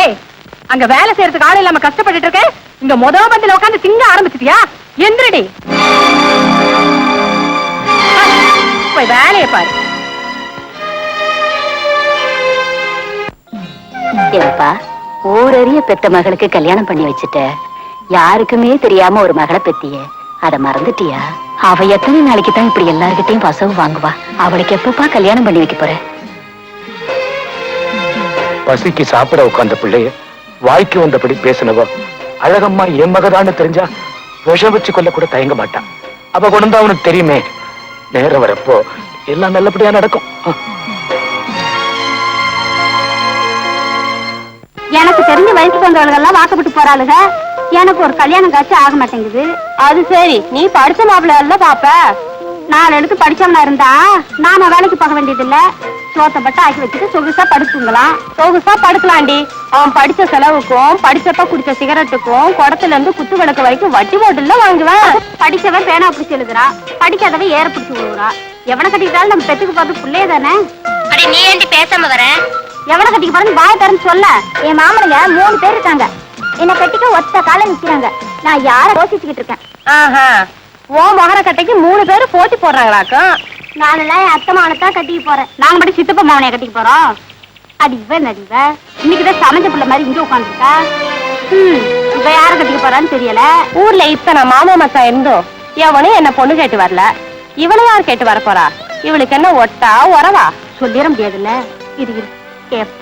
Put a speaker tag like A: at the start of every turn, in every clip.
A: ஏய் அங்க வேலை செய்யறதுக்கு ஆள் இல்லாம கஷ்டப்பட்டுட்டு இருக்க? இங்க முத பந்தில உட்காந்து திங்க ஆரம்பிச்சிட்டியா? எந்திரடி. போய் வேலையை பாரு.
B: ஏப்பா ஊரறிய பெத்த மகளுக்கு கல்யாணம் பண்ணி வச்சுட்ட. யாருக்குமே தெரியாம ஒரு மகளை பெத்திய. அத மறந்துட்டியா? அவ எத்தனை நாளைக்கு தான் இப்படி எல்லார்கிட்டயும் பசவு வாங்குவா? அவளுக்கு எப்பப்பா கல்யாணம் பண்ணி வைக்க போற?
C: பசிக்கு சாப்பிட உட்கார்ந்த பிள்ளைய வாய்க்கு வந்தபடி பேசினவ அழகம்மா என் மகதான்னு தெரிஞ்சா விஷம் வச்சு கொள்ள கூட தயங்க மாட்டான் அவ குணம் அவனுக்கு தெரியுமே. நேரம் வரப்போ எல்லாம் நல்லபடியா நடக்கும்.
B: எனக்கு தெரிஞ்ச வயசுக்கு வந்தவர்கள் எல்லாம் வாக்கப்பட்டு போறாளுங்க எனக்கு ஒரு கல்யாணம் காட்சி ஆக மாட்டேங்குது. அது சரி. நீ படிச்ச மாப்பிள்ள எல்லாம் பாப்ப. நாலு எடுத்து படிச்சவனா இருந்தா நாம வேலைக்கு போக வேண்டியது இல்ல சோத்த பட்டு ஆக்கி வச்சுட்டு சொகுசா படுத்துங்களாம். சொகுசா படுக்கலாண்டி அவன் படிச்ச செலவுக்கும் படிச்சப்ப குடிச்ச சிகரெட்டுக்கும் குடத்துல இருந்து குத்து விளக்கு வரைக்கும் வட்டி போட்டுல வாங்குவேன். படிச்சவன் பேனா பிடிச்சி எழுதுறா. படிக்காதவன் ஏற பிடிச்சி விழுவுறா. எவனை கட்டிக்கிட்டாலும் நம்ம பெத்துக்கு பார்த்து பிள்ளையே தானே?
D: அடி நீ ஏண்டி பேசாம வர?
B: எவனை கட்டிக்க போறேன்னு பாய தரேன்னு சொல்ல. என் மாமனுங்க மூணு பேர் இருக்காங்க. என்ன கட்டிக்க ஒத்த கால நிக்கிறாங்க. நான் யார யோசிச்சுக்கிட்டு இருக்கேன்?
A: ஓ மகர கட்டைக்கு மூணு பேரு போட்டி போடுறாங்களாக்கும்
B: நானெல்லாம் என் அத்தை மாவனை தான் கட்டிக்க போறேன். நாங்க மட்டும் சித்தப்பா மாவனைய கட்டிக்க போறோம்? அடி இவ நடி இவ? இன்னைக்குதான் சமைஞ்ச பிள்ளை மாதிரி இங்க உட்காந்துருக்கா ம் இவ யார கட்டிக்க போறான்னு தெரியல.
A: ஊர்ல இத்தனை மாமா மச்சான் இருந்தோம் எவனும் என்ன பொண்ணு கேட்டு வரல? இவனை யார் கேட்டு வர போறா? இவளுக்கு என்ன ஒட்டா உறவா?
B: சொல்லிட முடியாதுல்ல. இது கேப்.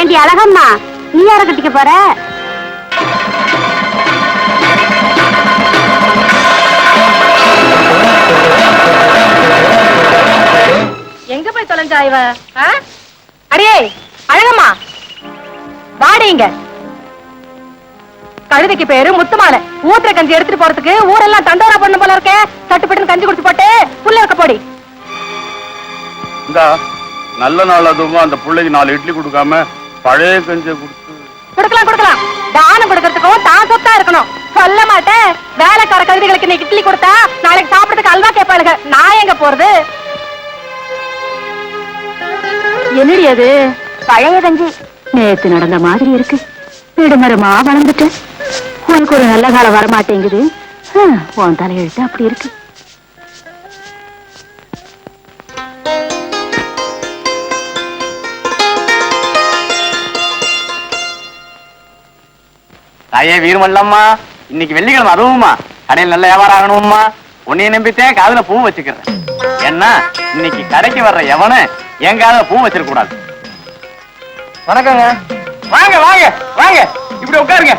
B: ஏண்டி அழகம்மா நீ யார கட்டிக்க போற?
A: எங்க போய் தொலைஞ்சா இவ? ஆ? அடியே அழகம்மா. வாடிங்க கழுதைக்கு பேரு முத்துமாலை. ஊத்துல கஞ்சி எடுத்துட்டு போறதுக்கு ஊரெல்லாம் தண்டோரா பண்ணு போல இருக்கே. தட்டுப்பட்டு கஞ்சி குடிச்சு போட்டு புள்ள இருக்க போடி.
E: இந்தா நல்ல நாள் அதுவும் அந்த பிள்ளைக்கு நாலு இட்லி கொடுக்காம பழைய கஞ்சியை கொடுத்து.
A: கொடுக்கலாம் கொடுக்கலாம். தானம் கொடுக்கறதுக்கும் தான் சொத்தா இருக்கணும். சொல்ல மாட்டேன். வேலைக்கார கழுதைகளுக்கு நீ இட்லி கொடுத்தா நாளைக்கு சாப்பிடறதுக்கு அல்வா கேட்பாளுங்க. நான் எங்க போறது?
B: என்னடி அது? பழைய கஞ்சி நேத்து நடந்த மாதிரி இருக்கு. நெடுமரமா வளர்ந்துட்டு. உனக்கு ஒரு நல்ல காலம் வரமாட்டேங்குது. உன் தலையெழுத்து அப்படி இருக்கு.
F: தாயே வீரமல்லம்மா இன்னைக்கு வெள்ளிக்கிழமை அதுவும்மா. கடையில் நல்ல வியாபாரம் ஆகணும்மா. உன்னைய நம்பித்தேன் காதுல பூ வச்சுக்கிறேன். ஏன்னா இன்னைக்கு கடைக்கு வர்ற எவனு என் காதுல பூ வச்சிருக்க கூடாது.
C: வணக்கங்க.
F: வாங்க வாங்க வாங்க. இப்படி உட்காருங்க.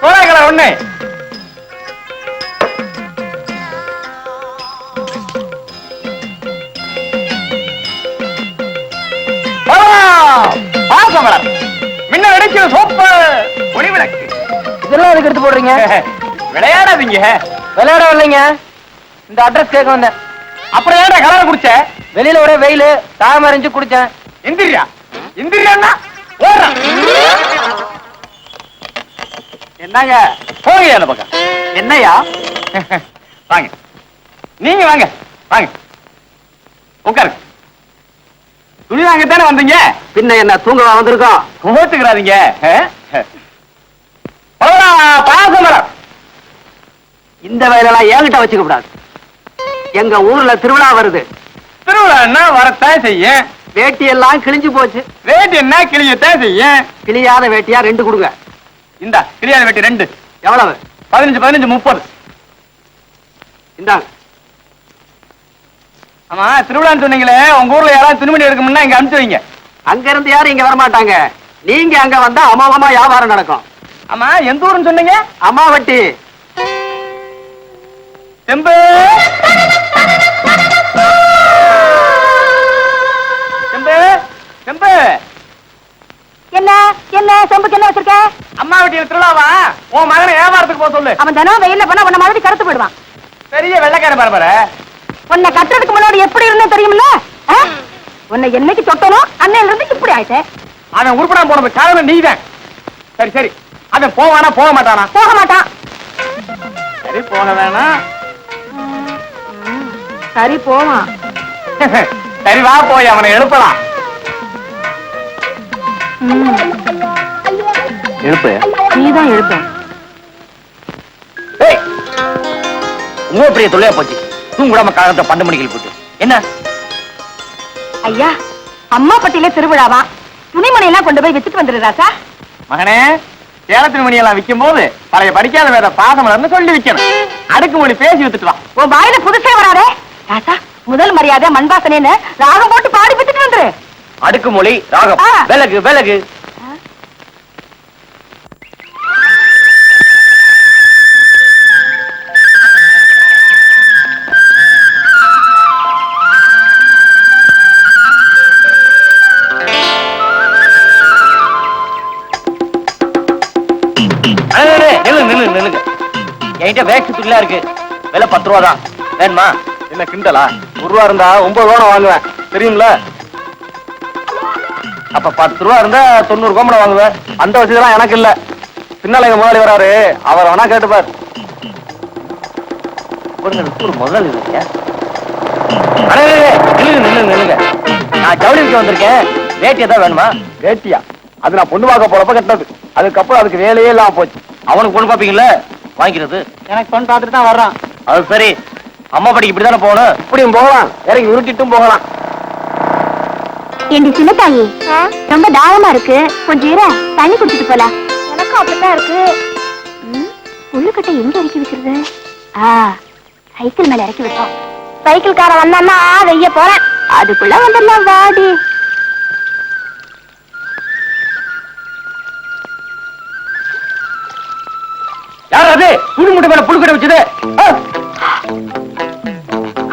F: சோழாக்கல ஒண்ணு. முன்ன வெடிக்கிற சோப்பு. ஒளி விளக்கு.
C: இதெல்லாம் எதுக்கு எடுத்து போடுறீங்க?
F: விளையாடாதீங்க.
C: விளையாட வரலைங்க இந்த அட்ரஸ் கேட்க வந்தேன்.
F: அப்புறம் ஏடா கலர் குடிச்ச?
C: வெளியில ஒரே வெயில் தாகம் அறிஞ்சு குடிச்சேன்.
F: இந்திரியா? இந்திரியான்னா ஓடுறான் என்னங்க? போங்க அந்த பக்கம். என்னையா? வாங்க. நீங்க வாங்க. வாங்க. உட்காருங்க. துணி வாங்க தானே வந்தீங்க?
C: பின்ன என்ன தூங்கவா வந்திருக்கோம்?
F: கோத்துக்கிறாதீங்க பாசமரம்.
C: இந்த வேலையெல்லாம் என்கிட்ட வச்சுக்க கூடாது. எங்க ஊர்ல திருவிழா வருது.
F: திருவிழான்னா வரத்தான் செய்யும்
C: வேட்டி எல்லாம் கிழிஞ்சு போச்சு.
F: வேட்டி என்ன? கிளியத்தான் செய்யும்
C: கிழியாத வேட்டியா? ரெண்டு கொடுங்க.
F: இந்த கிளியாத வேட்டி ரெண்டு.
C: எவ்வளவு?
F: பதினஞ்சு பதினஞ்சு முப்பது.
C: இந்தாங்க.
F: ஆமா திருவிழான்னு சொன்னீங்களே உங்க ஊர்ல யாராவது துணிமணி எடுக்கணும்னா இங்க அனுப்பிச்சு வைங்க.
C: அங்க இருந்து யாரும் இங்க வர மாட்டாங்க நீங்க அங்க வந்தா அமோகமா வியாபாரம் நடக்கும்.
F: ஆமா எந்த ஊருன்னு சொன்னீங்க?
C: அம்மாவட்டி.
F: செம்பு சொல்லு.
B: அவன் தினம் வெயில்ல போனா உன்ன மாதிரி கருத்து போயிடுவான்.
F: பெரிய வெள்ளைக்கார பரம்பரை
B: உன்னை கட்டுறதுக்கு முன்னாடி எப்படி இருந்தே தெரியுமில்ல? உன்னை என்னைக்கு தொட்டனோ அன்னையில இருந்து இப்படி ஆயிட்டேன்
F: அவன் உருப்படாம போன காரணம் நீதான். சரி சரி. அவன் போவானா போக மாட்டானா?
B: போக மாட்டான்.
F: சரி போக வேணாம்.
B: சரி போவான்.
F: சரி வா போய் அவனை எழுப்பலாம்.
G: எழுப்பு.
A: நீதான் எழுப்ப.
G: உங்க பெரிய தொல்லையா போச்சு? தூங்குடாம காலத்தை பண்டு மணிகள் போட்டு என்ன?
A: ஐயா அம்மா பட்டியில திருவிழாவா? துணிமணி எல்லாம் கொண்டு போய் வித்துட்டு வந்துரு ராசா
G: மகனே சேலத்தின் மணி எல்லாம் விற்கும் போது பழைய படிக்காத வேற பாசமலர்னு சொல்லி விற்கணும் அடுக்கு மொழி பேசி வித்துட்டு வா.
A: உன் வாயில புதுசே வராதே. ராசா முதல் மரியாதை மண்பாசனேன்னு ராகம் போட்டு பாடி வித்துட்டு வந்துரு.
G: அடுக்கு மொழி ராகம். விலகு விலகு. நில்லு நில்லு நில்லுங்க. என்கிட்ட வேஸ்ட் துணிலாம் இருக்கு. விலை பத்து ரூபா தான். வேணுமா? என்ன கிண்டலா? ஒரு ரூபா இருந்தா ஒன்பது ரூபா வாங்குவேன். தெரியும்ல? அப்ப பத்து ரூபா இருந்தா தொண்ணூறு கோமணம் வாங்குவேன். அந்த வசதிலாம் எனக்கு இல்ல. பின்னால எங்க முதலாளி வராரு. அவர் வேணா கேட்டுப்பார் ஒரு முதலாளி இல்லையா அடே, நில்லுங்க நில்லுங்க நில்லுங்க. நான் ஜவுளி விற்க வந்திருக்கேன். வேட்டி ஏதாவது வேணுமா? வேட்டியா. அது நான் பொண்ணு பார்க்க போறப்ப கட்டினது. அதுக்கப்புறம் அதுக்கு வேலையே இல்லாம போச்சு. அவனுக்கு பொண்ணு பார்ப்பீங்கல்ல வாங்கிக்கிறது.
A: எனக்கு பொண்ணு பார்த்துட்டு தான் வர்றான்.
G: அது சரி. அம்மா படிக்கு இப்படிதானே போகணும்? இப்படியும் போகலாம். இறங்கி உருட்டிட்டும் போகலாம்.
H: ஏண்டி சின்ன தாயி ரொம்ப தாகமா இருக்கு. கொஞ்சம் இரு தண்ணி குடிச்சிட்டு போலாம்.
A: எனக்கும் அப்படித்தான் இருக்கு.
H: புல்லுக்கட்டை எங்க இறக்கி வைக்கிறது? ஆ சைக்கிள் மேல இறக்கி வைப்போம்.
A: சைக்கிள்காரன் வந்தான்னா வெய்ய போறேன்.
H: அதுக்குள்ள வந்துடலாம் வாடி.
G: யார் அது புது முட்டை மேல புழு கடை வச்சது!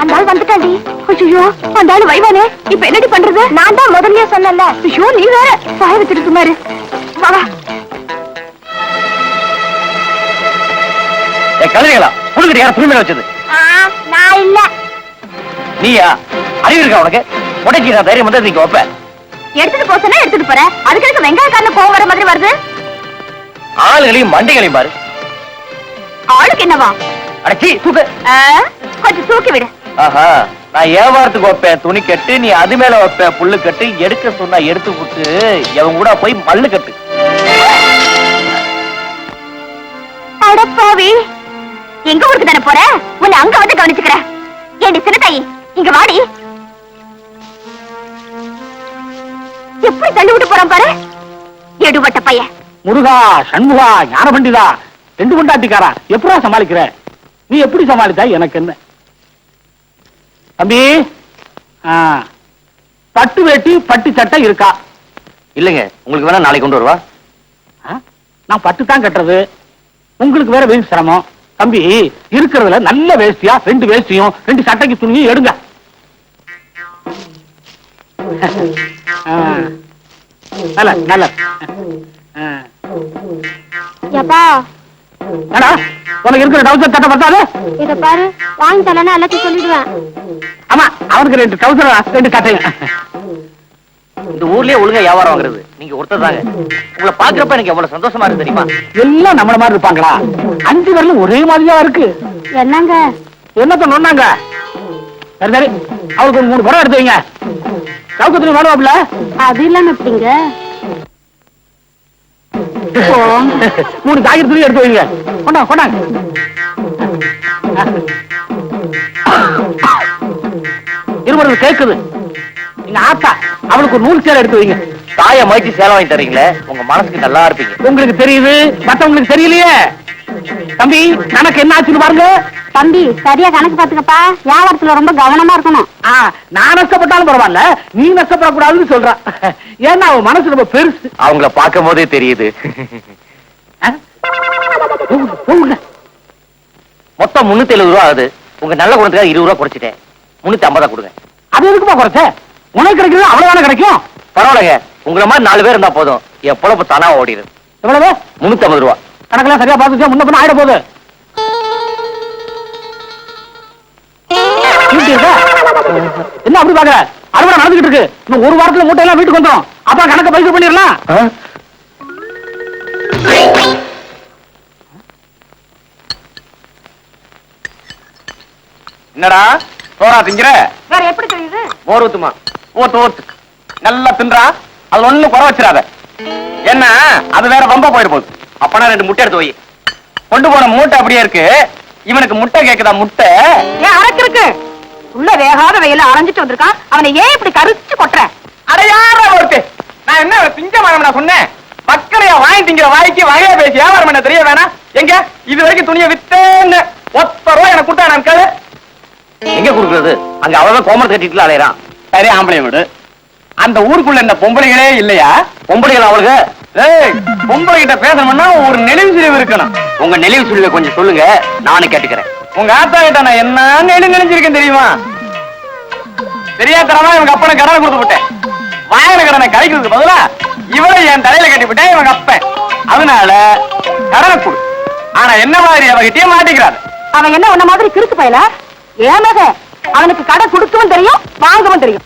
H: அந்த ஆள் வந்துட்டாண்டி. ஐயோ அந்த ஆள் வைவானே. இப்ப என்னடி பண்றது? நான் தான் முதல்லயே சொன்னேன்ல. ஐயோ நீ வேற. சாய வச்சுட்டு சுமாரு வா வா.
G: ஏ கழுதைகளா புழு கடை யார் புது மேல வச்சது
H: நான் இல்ல.
G: நீயா? அறிவு இருக்கா உனக்கு? உடைச்சி நான் தைரியம் வந்து நீங்க வைப்ப
H: எடுத்துட்டு போ சொன்னா எடுத்துட்டு போற. அதுக்கு எனக்கு வெங்காயக்காரன கோவம் வர மாதிரி வருது?
G: ஆளுகளையும் மண்டைகளையும் பாரு.
H: ஆளுக்கு என்னவா?
G: அடச்சி தூக்கு.
H: கொஞ்சம் தூக்கி விடு.
G: ஆஹா நான் வியாபாரத்துக்கு வைப்பேன்? துணி கட்டு நீ அது மேல வைப்ப புல்லு கட்டு எடுக்க சொன்னா எடுத்து விட்டு எவன் கூட போய் மல்லு கட்டு.
H: அடப்பாவி எங்க ஊருக்கு தானே போற? உன்னை அங்க வந்து கவனிச்சுக்கிறேன் ஏண்டி சின்னத்தாயி இங்க வாடி. எப்படி தள்ளி விட்டு போறான் பாரு? எடுபட்ட பையன்.
I: முருகா சண்முகா ஞான பண்டிதா ரெண்டு கொண்டாட்டிக்காரா எப்படா சமாளிக்கிற? நீ எப்படி சமாளித்தா எனக்கு என்ன? தம்பி ஆ, பட்டு வேட்டி பட்டு சட்டை இருக்கா?
G: இல்லைங்க. உங்களுக்கு வேணா நாளைக்கு கொண்டு வருவா.
I: ஆ? நான் பட்டு தான் கட்டுறது. உங்களுக்கு வேற வேணும் சிரமம். தம்பி இருக்கிறதுல நல்ல வேஷ்டியா ரெண்டு வேஷ்டியும் ரெண்டு சட்டைக்கு துணியும் எடுங்க. ஆ. நல்ல நல்ல என்னடா? உனக்கு இருக்கிற டவுசர் சட்டை பத்தாது?
H: இத பாரு வாங்கி தரலன்னா எல்லாத்தையும் சொல்லிடுவேன்.
I: ஆமா அவனுக்கு ரெண்டு டவுசர் ரெண்டு சட்டையும்
G: இந்த ஊர்லயே ஒழுங்கா வியாபாரம் வாங்குறது. நீங்க ஒருத்தர் தாங்க. உங்களை பாக்குறப்ப எனக்கு எவ்வளவு சந்தோஷமா இருக்கு தெரியுமா?
I: எல்லாம் நம்மள மாதிரி இருப்பாங்களா? அஞ்சு பேர்ல ஒரே மாதிரியா இருக்கு.
H: என்னங்க?
I: என்னத்த நொன்னாங்க சரி சரி. அவளுக்கு மூணு படம் எடுத்து வைங்க. சவுக்கத்துல வேணுவாப்ல
H: அது இல்லாம எப்படிங்க?
I: மூணு காய்கறி துணி எடுத்து வைங்க. கொண்டாங்க கொண்டாங்க இருபது கேக்குது. நீங்க ஆத்தா அவளுக்கு ஒரு நூல் சேலை எடுத்து வைங்க.
G: தாயை மதிச்சு சேலை வாங்கி தரீங்களே உங்க மனசுக்கு நல்லா இருப்பீங்க.
I: உங்களுக்கு தெரியுது மத்தவங்களுக்கு தெரியலையே. தம்பி கணக்கு என்ன ஆச்சுன்னு பாருங்க.
H: தம்பி சரியா கணக்கு பாத்துக்கப்பா வியாபாரத்துல ரொம்ப கவனமா இருக்கணும்.
I: ஆ, நான் நஷ்டப்பட்டாலும் பரவாயில்ல. நீ நஷ்டப்படக்கூடாதுன்னு சொல்றான் ஏன்னா அவன் மனசு ரொம்ப பெருசு.
G: அவங்கள பார்க்கும் போதே தெரியுது. மொத்தம் முன்னூத்தி எழுபது ரூபா ஆகுது. உங்க நல்ல குணத்துக்காக இருபது ரூபா குறைச்சிட்டேன். முன்னூத்தி ஐம்பதா கொடுங்க.
I: அது எதுக்குப்பா குறைச்ச? உனக்கு கிடைக்கிறது அவ்வளவுதானே கிடைக்கும்?
G: பரவாயில்லைங்க. உங்களை மாதிரி நாலு பேர் இருந்தா போதும். என் பொழப்பு தானா ஓடிடுது
I: எவ்வளவு?
G: முன்னூத்தி ஐம்பது ரூபா.
I: கணக்கெல்லாம் சரியா பார்த்துச்சா முன்ன பின்ன ஆயிட போகுது? என்ன அப்படி பாக்குற அறுவடை நடந்துகிட்டு இருக்கு. இன்னும் ஒரு வாரத்துல மூட்டை எல்லாம் வீட்டுக்கு வந்துடும் அப்ப கணக்க பைசல் பண்ணிடலாம்.
G: என்னடா? சோறா திங்கிற?
A: வேற எப்படி தெரியுது?
G: மோர் ஊத்துமா? ஓத்து ஓத்து நல்லா தின்றா? அதுல ஒண்ணு குறை வச்சிடாத.
F: என்ன? அது வேற வம்ப போயிரு போகுது. அப்பனா ரெண்டு முட்டை எடுத்து வை. கொண்டு போன மூட்டை அப்படியே இருக்கு. இவனுக்கு முட்டை கேக்குதா முட்டை?
A: ஏன் அரக்கு இருக்கு. உள்ள வேகாத வெயில அரைஞ்சிட்டு வந்திருக்கான். அவனை ஏன் இப்படி கரிச்சு கொட்டுற?
F: அட யாரா ஒருத்து? நான் என்ன திங்க மாடம் நான் சொன்னேன்? மக்களையா வாங்கி திங்கிற வாய்க்கு வகையா பேசி வியாபாரம் பண்ண தெரிய வேணாம். எங்க? இது வரைக்கும் துணியை வித்தேன்னு. ஒத்த ரூபாய் எனக்கு கொடுத்தா நான் கேளு. எங்க கொடுக்குறது? அங்க அவ்வளவு கோமர் கட்டிட்டு அலையறான். சரி ஆம்பளை வீடு. அந்த ஊருக்குள்ள இந்த பொம்பளைகளே இல்லையா? பொம்பளைகள் அவளுக்கு ஏய் பொம்பளை கிட்ட பேசணும்னா ஒரு நெளிவு சுழிவு இருக்கணும். உங்க நெளிவு சுழிவை கொஞ்சம் சொல்லுங்க நானும் கேட்டுக்கிறேன். உங்க ஆத்தா கிட்ட நான் என்ன நெளி நெளிஞ்சிருக்கேன் தெரியுமா? தெரியாதனமா இவங்க அப்பனை கடனை கொடுத்து விட்டேன். வாங்கின கடனை கழிக்கிறதுக்கு பதிலா இவளை என் தலையில கட்டி விட்டேன் இவங்க அப்பன். அதனால கடனை கொடு. ஆனா என்ன மாதிரி அவகிட்டயே மாட்டிக்கிறாரு.
A: அவன் என்ன உன்ன மாதிரி கிறுக்கு பயல? ஏன் மகன்? அவனுக்கு கடை கொடுக்கவும் தெரியும் வாங்கவும் தெரியும்.